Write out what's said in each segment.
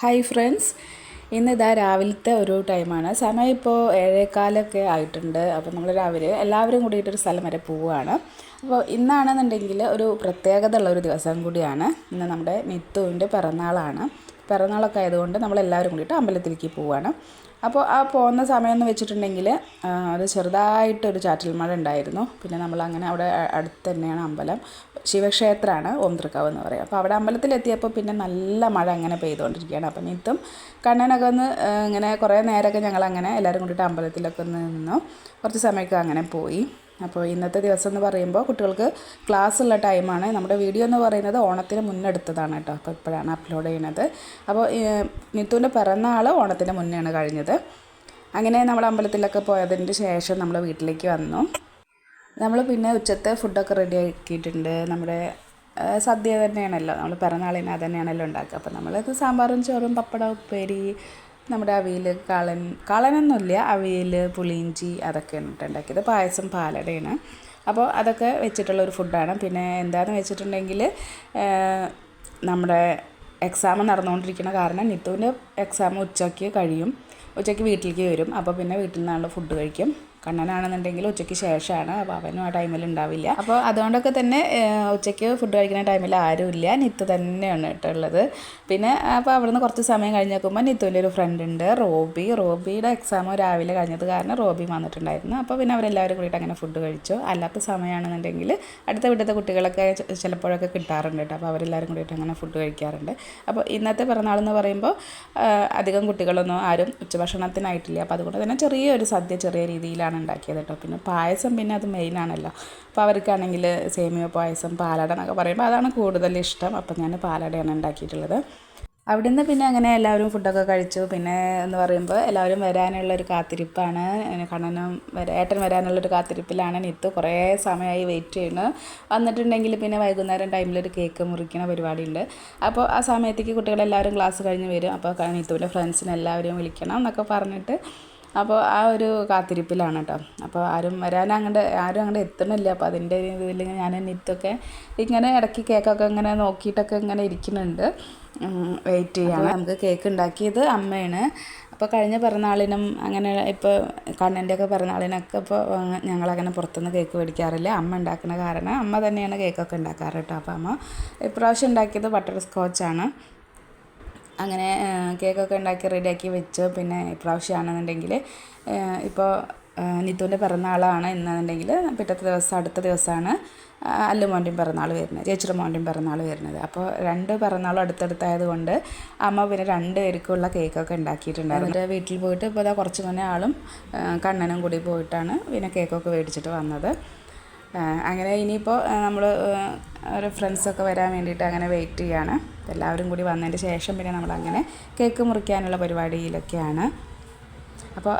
Hi friends ഇന്ന് ഇതാ രാവിലത്തെ ഒരു ടൈമാണ് സമയം ഇപ്പോൾ ഏഴേക്കാലൊക്കെ ആയിട്ടുണ്ട്. അപ്പോൾ നമ്മൾ രാവിലെ എല്ലാവരും കൂടിയിട്ടൊരു സ്ഥലം വരെ പോവുകയാണ്. അപ്പോൾ ഇന്നാണെന്നുണ്ടെങ്കിൽ ഒരു പ്രത്യേകത ഉള്ള ഒരു ദിവസം കൂടിയാണ്. ഇന്ന് നമ്മുടെ മിത്തുവിന്റെ പിറന്നാളാണ്. പിറന്നാളൊക്കെ ആയതുകൊണ്ട് നമ്മളെല്ലാവരും കൂടിയിട്ട് അമ്പലത്തിലേക്ക് പോവുകയാണ്. അപ്പോൾ ആ പോകുന്ന സമയം എന്ന് വെച്ചിട്ടുണ്ടെങ്കിൽ അത് ചെറുതായിട്ടൊരു ചാറ്റൽ മഴ ഉണ്ടായിരുന്നു. പിന്നെ നമ്മൾ അങ്ങനെ അവിടെ അടുത്ത് തന്നെയാണ് അമ്പലം. ശിവക്ഷേത്രമാണ് ഓം തൃക്കാവ് എന്ന് പറയും അപ്പോൾ അവിടെ അമ്പലത്തിലെത്തിയപ്പോൾ പിന്നെ നല്ല മഴ അങ്ങനെ പെയ്തുകൊണ്ടിരിക്കുകയാണ്. അപ്പം നിത്തും കണ്ണനൊക്കെ ഒന്ന് ഇങ്ങനെ കുറേ നേരമൊക്കെ ഞങ്ങൾ അങ്ങനെ എല്ലാവരും കൂടിയിട്ട് അമ്പലത്തിലൊക്കെ ഒന്ന് നിന്നു. കുറച്ച് സമയമൊക്കെ അങ്ങനെ പോയി. അപ്പോൾ ഇന്നത്തെ ദിവസം എന്ന് പറയുമ്പോൾ കുട്ടികൾക്ക് ക്ലാസ് ഉള്ള ടൈമാണ്. നമ്മുടെ വീഡിയോ എന്ന് പറയുന്നത് ഓണത്തിന് മുന്നെടുത്തതാണ് കേട്ടോ. അപ്പോൾ ഇപ്പോഴാണ് അപ്ലോഡ് ചെയ്യുന്നത്. അപ്പോൾ നിത്തുവിന്റെ പിറന്നാൾ ഓണത്തിന് മുന്നെയാണ് കഴിഞ്ഞത്. അങ്ങനെ നമ്മൾ അമ്പലത്തിലൊക്കെ പോയതിന് ശേഷം നമ്മൾ വീട്ടിലേക്ക് വന്നു. നമ്മൾ പിന്നെ ഉച്ചത്തെ ഫുഡൊക്കെ റെഡി ആക്കിയിട്ടുണ്ട്. നമ്മുടെ സദ്യ തന്നെയാണല്ലോ. നമ്മൾ പിറന്നാളിന് അത് തന്നെയാണല്ലോ ഉണ്ടാക്കുക. അപ്പോൾ നമ്മളത് സാമ്പാറും ചോറും പപ്പടം ഉപ്പേരി നമ്മുടെ അവിയൽ കളൻ കളനൊന്നുമില്ല. അവിയൽ പുളിയിഞ്ചി അതൊക്കെയാണ് കേട്ടോ ഉണ്ടാക്കിയത്. പായസം പാലടയാണ്. അപ്പോൾ അതൊക്കെ വെച്ചിട്ടുള്ള ഒരു ഫുഡാണ് പിന്നെ എന്താണെന്ന് വെച്ചിട്ടുണ്ടെങ്കിൽ നമ്മുടെ എക്സാം നടന്നുകൊണ്ടിരിക്കുന്ന കാരണം നിത്തുവിന്റെ എക്സാം ഉച്ചയ്ക്ക് കഴിയും. ഉച്ചയ്ക്ക് വീട്ടിലേക്ക് വരും. അപ്പോൾ പിന്നെ വീട്ടിൽ നിന്നാണല്ലോ ഫുഡ് കഴിക്കും. കണ്ണനാണെന്നുണ്ടെങ്കിൽ ഉച്ചയ്ക്ക് ശേഷമാണ് അപ്പോൾ അവനും ആ ടൈമിൽ ഉണ്ടാവില്ല. അപ്പോൾ അതുകൊണ്ടൊക്കെ തന്നെ ഉച്ചയ്ക്ക് ഫുഡ് കഴിക്കുന്ന ടൈമിൽ ആരുമില്ല നിത്ത് തന്നെയാണ് കേട്ടോ ഉള്ളത്. പിന്നെ അപ്പോൾ അവിടുന്ന് കുറച്ച് സമയം കഴിഞ്ഞ് നോക്കുമ്പോൾ നിത്തുവിന്റെ ഒരു ഫ്രണ്ട് ഉണ്ട് റോബി. റോബിയുടെ എക്സാം രാവിലെ കഴിഞ്ഞത് കാരണം റോബി വന്നിട്ടുണ്ടായിരുന്നു. അപ്പോൾ പിന്നെ അവരെല്ലാവരും കൂടിയിട്ട് അങ്ങനെ ഫുഡ് കഴിച്ചു. അല്ലാത്ത സമയമാണെന്നുണ്ടെങ്കിൽ അടുത്ത വീട്ടിലത്തെ കുട്ടികളൊക്കെ ചിലപ്പോഴൊക്കെ കിട്ടാറുണ്ട് കേട്ടോ. അപ്പോൾ അവരെല്ലാവരും കൂടിയിട്ട് അങ്ങനെ ഫുഡ് കഴിക്കാറുണ്ട്. അപ്പോൾ ഇന്നത്തെ പിറന്നാളെന്ന് പറയുമ്പോൾ അധികം കുട്ടികളൊന്നും ആരും ഉച്ചഭക്ഷണത്തിനായിട്ടില്ല. അപ്പോൾ അതുകൊണ്ട് തന്നെ ചെറിയൊരു സദ്യ ചെറിയ രീതിയിലാണ് ഉണ്ടാക്കിയത് കേട്ടോ. പിന്നെ പായസം പിന്നെ അത് മെയിനാണല്ലോ അപ്പോൾ അവർക്കാണെങ്കിൽ സേമിയ പായസം പാലട എന്നൊക്കെ പറയുമ്പോൾ അതാണ് കൂടുതൽ ഇഷ്ടം. അപ്പോൾ ഞാൻ പാലടയാണ് ഉണ്ടാക്കിയിട്ടുള്ളത്. അവിടുന്ന് പിന്നെ അങ്ങനെ എല്ലാവരും ഫുഡൊക്കെ കഴിച്ചു. പിന്നെ എന്ന് പറയുമ്പോൾ എല്ലാവരും വരാനുള്ള ഒരു കാത്തിരിപ്പാണ്. കണ്ണനും ഏട്ടൻ വരാനുള്ളൊരു കാത്തിരിപ്പിലാണ് നിത്ത് കുറേ സമയമായി വെയിറ്റ് ചെയ്യുന്നു. വന്നിട്ടുണ്ടെങ്കിൽ പിന്നെ വൈകുന്നേരം ടൈമിൽ ഒരു കേക്ക് മുറിക്കുന്ന പരിപാടിയുണ്ട്. അപ്പോൾ ആ സമയത്തേക്ക് കുട്ടികളെല്ലാവരും ക്ലാസ് കഴിഞ്ഞ് വരും. അപ്പോൾ നിത്തുവിന്റെ ഫ്രണ്ട്സിനെ എല്ലാവരെയും വിളിക്കണം എന്നൊക്കെ പറഞ്ഞിട്ട് അപ്പോൾ ആ ഒരു കാത്തിരിപ്പിലാണ് കേട്ടോ. അപ്പോൾ ആരും വരാൻ അങ്ങോട്ട് ആരും അങ്ങോട്ട് എത്തണില്ല അപ്പോൾ അതിന്റെ ഇതിൽ ഞാൻ നിത്തൊക്കെ ഇങ്ങനെ ഇടയ്ക്ക് കേക്കൊക്കെ ഇങ്ങനെ നോക്കിയിട്ടൊക്കെ ഇങ്ങനെ ഇരിക്കുന്നുണ്ട്. വെയിറ്റ് ചെയ്യാണ്. നമുക്ക് കേക്ക് ഉണ്ടാക്കിയത് അമ്മയാണ്. അപ്പോൾ കഴിഞ്ഞ പിറന്നാളിനും അങ്ങനെ ഇപ്പോൾ കണ്ണന്റെ ഒക്കെ പിറന്നാളിനൊക്കെ ഇപ്പോൾ ഞങ്ങളങ്ങനെ പുറത്തുനിന്ന് കേക്ക് മേടിക്കാറില്ല. അമ്മ ഉണ്ടാക്കുന്ന കാരണം അമ്മ തന്നെയാണ് കേക്കൊക്കെ ഉണ്ടാക്കാറ് കേട്ടോ. അപ്പോൾ അമ്മ ഇപ്രാവശ്യം ഉണ്ടാക്കിയത് ബട്ടർ സ്കോച്ചാണ് അങ്ങനെ കേക്കൊക്കെ ഉണ്ടാക്കി റെഡിയാക്കി വെച്ചു. പിന്നെ ഇപ്രാവശ്യമാണെന്നുണ്ടെങ്കിൽ ഇപ്പോൾ നിത്തുവിന്റെ പിറന്നാളാണ് എന്നുണ്ടെങ്കിൽ പിറ്റത്തെ ദിവസം അടുത്ത ദിവസമാണ് അല്ലുമോന്റെയും പിറന്നാൾ വരുന്നത് ചേച്ചിയുടെ മോന്റെയും പിറന്നാൾ വരുന്നത്. അപ്പോൾ രണ്ട് പിറന്നാളും അടുത്തടുത്തായത് കൊണ്ട് അമ്മ പിന്നെ രണ്ട് പേർക്കുള്ള കേക്കൊക്കെ ഉണ്ടാക്കിയിട്ടുണ്ടായിരുന്നു. എന്നിട്ട് വീട്ടിൽ പോയിട്ട് ഇപ്പോൾ കുറച്ച് മുന്നേ ആളും കണ്ണനും കൂടി പോയിട്ടാണ് പിന്നെ കേക്കൊക്കെ മേടിച്ചിട്ട് വന്നത്. അങ്ങനെ ഇനിയിപ്പോൾ നമ്മൾ ഒരു ഫ്രണ്ട്സൊക്കെ വരാൻ വേണ്ടിയിട്ട് അങ്ങനെ വെയിറ്റ് ചെയ്യാണ്. എല്ലാവരും കൂടി വന്നതിന് ശേഷം പിന്നെ നമ്മളങ്ങനെ കേക്ക് മുറിക്കാനുള്ള പരിപാടിയിലൊക്കെയാണ്. അപ്പോൾ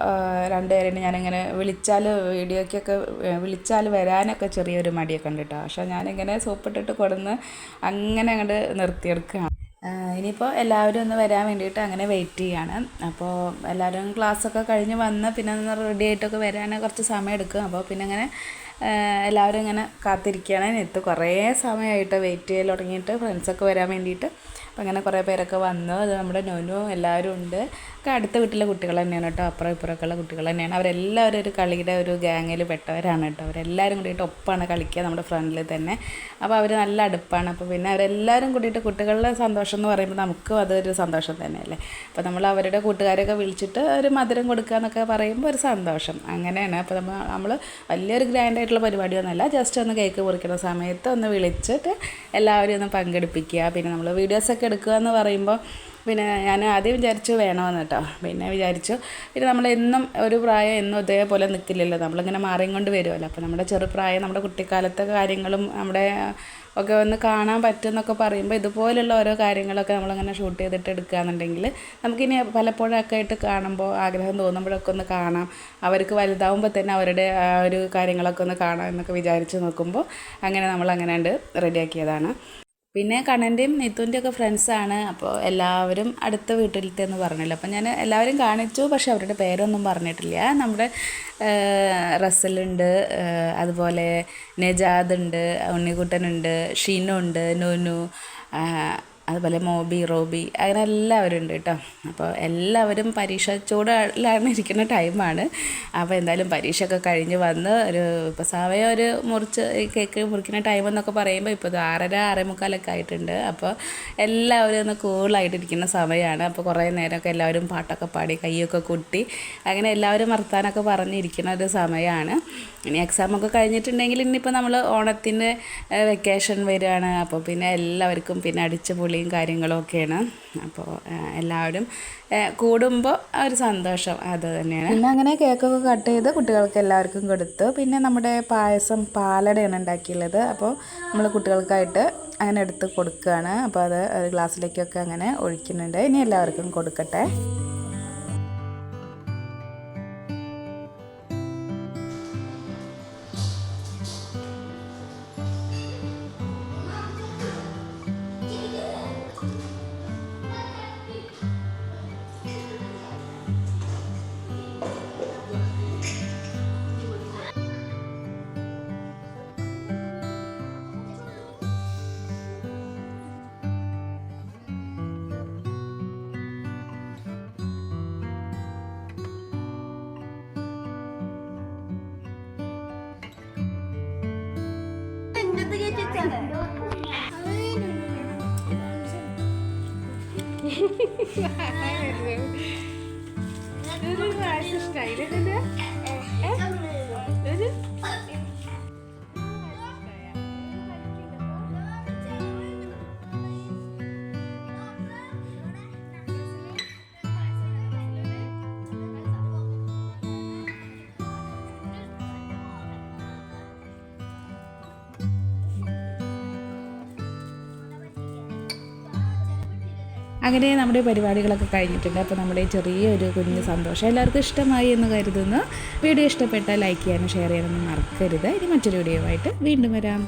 രണ്ടുപേരും ഞാനിങ്ങനെ വിളിച്ചാൽ വീഡിയോയ്ക്കൊക്കെ വിളിച്ചാൽ വരാനൊക്കെ ചെറിയൊരു മടിയൊക്കെ ഉണ്ട് കേട്ടോ പക്ഷേ ഞാനിങ്ങനെ സോപ്പിട്ടിട്ട് കൊടുന്ന് അങ്ങനെ അങ്ങോട്ട് നിർത്തിയെടുക്കുകയാണ്. ഇനിയിപ്പോൾ എല്ലാവരും ഒന്ന് വരാൻ വേണ്ടിയിട്ട് അങ്ങനെ വെയിറ്റ് ചെയ്യാണ്. അപ്പോൾ എല്ലാവരും ക്ലാസ്സൊക്കെ കഴിഞ്ഞ് വന്ന് പിന്നെ ഒന്ന് റെഡി ആയിട്ടൊക്കെ വരാൻ കുറച്ച് സമയം എടുക്കും. അപ്പോൾ പിന്നെ അങ്ങനെ എല്ലാവരും ഇങ്ങനെ കാത്തിരിക്കുകയാണ്. നെത്ത് കുറേ സമയമായിട്ട് വെയിറ്റ് ചെയ്യൽ തുടങ്ങിയിട്ട് ഫ്രണ്ട്സൊക്കെ വരാൻ വേണ്ടിയിട്ട്. അപ്പോൾ അങ്ങനെ കുറേ പേരൊക്കെ വന്നു. അത് നമ്മുടെ നൊനു എല്ലാവരും ഉണ്ട്. ഒക്കെ അടുത്ത വീട്ടിലെ കുട്ടികൾ തന്നെയാണ് കേട്ടോ. അപ്പുറം ഇപ്പുറമൊക്കെ ഉള്ള കുട്ടികൾ തന്നെയാണ്. അവരെല്ലാവരും ഒരു കളിയുടെ ഒരു ഗ്യാങ്ങിൽ പെട്ടവരാണ് കേട്ടോ. അവരെല്ലാവരും കൂടിയിട്ട് ഒപ്പാണ് കളിക്കുക നമ്മുടെ ഫ്രണ്ടിൽ തന്നെ. അപ്പോൾ അവർ നല്ല അടുപ്പാണ്. അപ്പോൾ പിന്നെ അവരെല്ലാവരും കൂടിയിട്ട് കുട്ടികളുടെ സന്തോഷം എന്ന് പറയുമ്പോൾ നമുക്കും അതൊരു സന്തോഷം തന്നെയല്ലേ. അപ്പോൾ നമ്മൾ അവരുടെ കൂട്ടുകാരെയൊക്കെ വിളിച്ചിട്ട് ഒരു മധുരം കൊടുക്കുക എന്നൊക്കെ പറയുമ്പോൾ ഒരു സന്തോഷം. അങ്ങനെയാണ്. അപ്പോൾ നമ്മൾ നമ്മൾ വലിയൊരു ഗ്രാൻഡ് ആയിട്ടുള്ള പരിപാടിയൊന്നുമല്ല. ജസ്റ്റ് ഒന്ന് കേക്ക് മുറിക്കുന്ന സമയത്ത് ഒന്ന് വിളിച്ചിട്ട് എല്ലാവരും ഒന്ന് പങ്കെടുപ്പിക്കുക. പിന്നെ നമ്മൾ വീഡിയോസൊക്കെ എടുക്കുക എന്ന് പറയുമ്പോൾ പിന്നെ ഞാൻ ആദ്യം വിചാരിച്ചു വേണമെന്ന് കേട്ടോ പിന്നെ വിചാരിച്ചു. പിന്നെ നമ്മൾ എന്നും ഒരു പ്രായം എന്നും ഇതേപോലെ നിൽക്കില്ലല്ലോ. നമ്മളിങ്ങനെ മാറിയും കൊണ്ട് വരുമല്ലോ അപ്പോൾ നമ്മുടെ ചെറുപ്രായം നമ്മുടെ കുട്ടിക്കാലത്തെ കാര്യങ്ങളും നമ്മുടെ ഒക്കെ ഒന്ന് കാണാൻ പറ്റുമെന്നൊക്കെ പറയുമ്പോൾ ഇതുപോലുള്ള ഓരോ കാര്യങ്ങളൊക്കെ നമ്മളിങ്ങനെ ഷൂട്ട് ചെയ്തിട്ട് എടുക്കുകയെന്നുണ്ടെങ്കിൽ നമുക്കിനി പലപ്പോഴൊക്കെ ആയിട്ട് കാണുമ്പോൾ ആഗ്രഹം തോന്നുമ്പോഴൊക്കെ ഒന്ന് കാണാം. അവർക്ക് വലുതാവുമ്പോൾ തന്നെ അവരുടെ ആ ഒരു കാര്യങ്ങളൊക്കെ ഒന്ന് കാണാം എന്നൊക്കെ വിചാരിച്ച് നോക്കുമ്പോൾ അങ്ങനെ നമ്മൾ അങ്ങനെ ഉണ്ട് റെഡിയാക്കിയതാണ് പിന്നെ കണ്ണന്റെയും നീത്തുവിന്റെയും ഒക്കെ ഫ്രണ്ട്സാണ് അപ്പോൾ എല്ലാവരും അടുത്ത വീട്ടിലത്തെ എന്ന് പറഞ്ഞല്ലോ. അപ്പോൾ ഞാൻ എല്ലാവരും കാണിച്ചു പക്ഷേ അവരുടെ പേരൊന്നും പറഞ്ഞിട്ടില്ല. നമ്മുടെ റസലുണ്ട് അതുപോലെ നജാദ് ഉണ്ട് ഉണ്ണിക്കുട്ടനുണ്ട് ഷീനു ഉണ്ട് നുനു അതുപോലെ മോബി റോബി അങ്ങനെ എല്ലാവരും ഉണ്ട് കേട്ടോ. അപ്പോൾ എല്ലാവരും പരീക്ഷ ചൂടിലാണ് ഇരിക്കുന്ന ടൈമാണ്. അപ്പോൾ എന്തായാലും പരീക്ഷയൊക്കെ കഴിഞ്ഞ് വന്ന് ഒരു ഇപ്പോൾ സമയം ഒരു മുറിച്ച് കേക്ക് മുറിക്കുന്ന ടൈം എന്നൊക്കെ പറയുമ്പോൾ ഇപ്പോൾ ആറര ആറേമുക്കാലൊക്കെ ആയിട്ടുണ്ട്. അപ്പോൾ എല്ലാവരും ഒന്ന് കൂളായിട്ടിരിക്കുന്ന സമയമാണ്. അപ്പോൾ കുറേ നേരമൊക്കെ എല്ലാവരും പാട്ടൊക്കെ പാടി കൈയൊക്കെ കുട്ടി അങ്ങനെ എല്ലാവരും വർത്താനൊക്കെ പറഞ്ഞിരിക്കുന്ന ഒരു സമയമാണ്. ഇനി എക്സാമൊക്കെ കഴിഞ്ഞിട്ടുണ്ടെങ്കിൽ ഇനിയിപ്പോൾ നമ്മൾ ഓണത്തിന് വെക്കേഷൻ വരികയാണ്. അപ്പോൾ പിന്നെ എല്ലാവർക്കും പിന്നെ അടിച്ചു പൊളിയും കാര്യങ്ങളും ഒക്കെയാണ് അപ്പോൾ എല്ലാവരും കൂടുമ്പോൾ ഒരു സന്തോഷം അത് തന്നെയാണ്. പിന്നെ അങ്ങനെ കേക്കൊക്കെ കട്ട് ചെയ്ത് കുട്ടികൾക്ക് എല്ലാവർക്കും കൊടുത്തു. പിന്നെ നമ്മുടെ പായസം പാലടയാണ് ഉണ്ടാക്കിയുള്ളത്. അപ്പോൾ നമ്മൾ കുട്ടികൾക്കായിട്ട് അങ്ങനെ എടുത്ത് കൊടുക്കുകയാണ്. അപ്പോൾ അത് ഗ്ലാസ്സിലേക്കൊക്കെ അങ്ങനെ ഒഴിക്കുന്നുണ്ട്. ഇനി എല്ലാവർക്കും കൊടുക്കട്ടെ. tadı getirtene. ഒരു പ്രാവശ്യം ഇഷ്ടമായി. ഇതെന്നെ ഒരു അങ്ങനെ നമ്മുടെ പരിപാടികളൊക്കെ കഴിഞ്ഞിട്ടുണ്ട്. അപ്പോൾ നമ്മുടെ ചെറിയൊരു കുഞ്ഞ് സന്തോഷം എല്ലാവർക്കും ഇഷ്ടമായി എന്ന് കരുതുന്നു. വീഡിയോ ഇഷ്ടപ്പെട്ടാൽ ലൈക്ക് ചെയ്യാനും ഷെയർ ചെയ്യാനൊന്നും മറക്കരുത്. ഇനി മറ്റൊരു വീഡിയോ ആയിട്ട് വീണ്ടും വരാം.